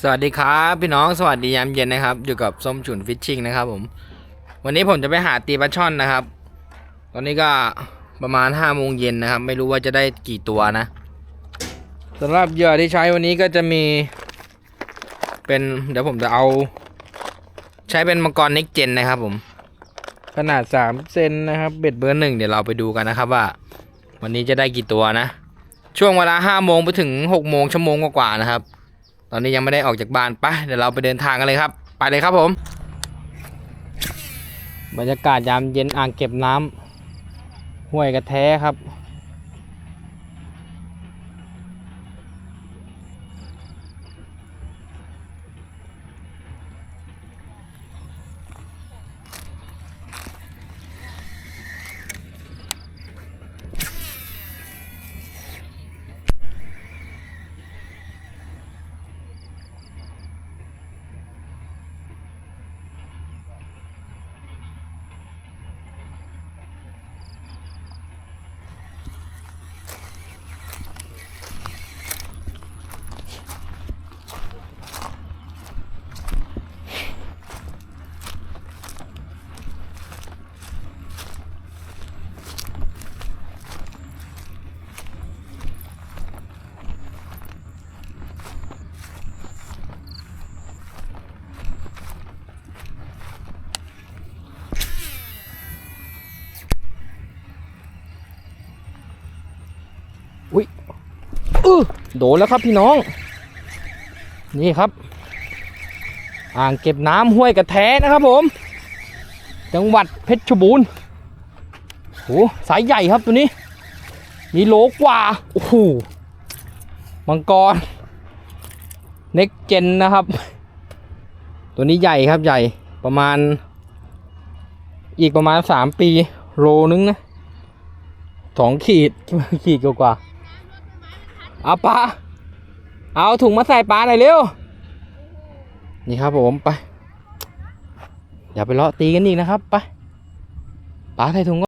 สวัสดีครับพี่น้องสวัสดียามเย็นนะครับ อยู่กับส้มฉุนฟิชชิงนะครับ ผม วันนี้ผมจะไปหาตีปลาช่อนนะครับ ตอนนี้ก็ประมาณห้าโมงเย็นนะครับ ไม่รู้ว่าจะได้กี่ตัวนะสำหรับเหยื่อที่ใช้วันนี้ก็จะมี เป็นเดี๋ยวผมจะเอา ใช้เป็นมังกรน็กเจนนะครับ ผม ขนาด3เซนนะครับเบ็ดเบอร์หนึ่งเดี๋ยวเราไปดูกันนะครับว่า วันนี้จะได้กี่ตัวนะ ช่วงเวลาห้าโมงไปถึงหกโมงชั่วโมงกว่าๆนะครับ อนนี้ยังไม่ได้ออกจากบ้านไปเดี๋ยวเราไปเดินทางกันเลยครับ ไปเลยครับผม บรรยากาศยามเย็นอ่างเก็บน้ำห้วยกระแท้ครับ อุ้ยอือโดนแล้วครับพี่น้อง นี่ครับ อ่างเก็บน้ำห้วยกระแทนะครับผม จังหวัดเพชรบูรณ์โหสายใหญ่ครับตัวนี้ มีโลกว่า โอ้โห มังกร เน็กเจนนะครับ ตัวนี้ใหญ่ครับใหญ่ ประมาณ อีกประมาณสามปี โลนึงนะสองขีดขีดกว่า เอาปลาเอาถุงมาใส่ปลาหน่อยเร็ว นี่ครับผมไปอย่าไปเลาะตีกันอีกนะครับ ไปปลาใส่ถุงก่อน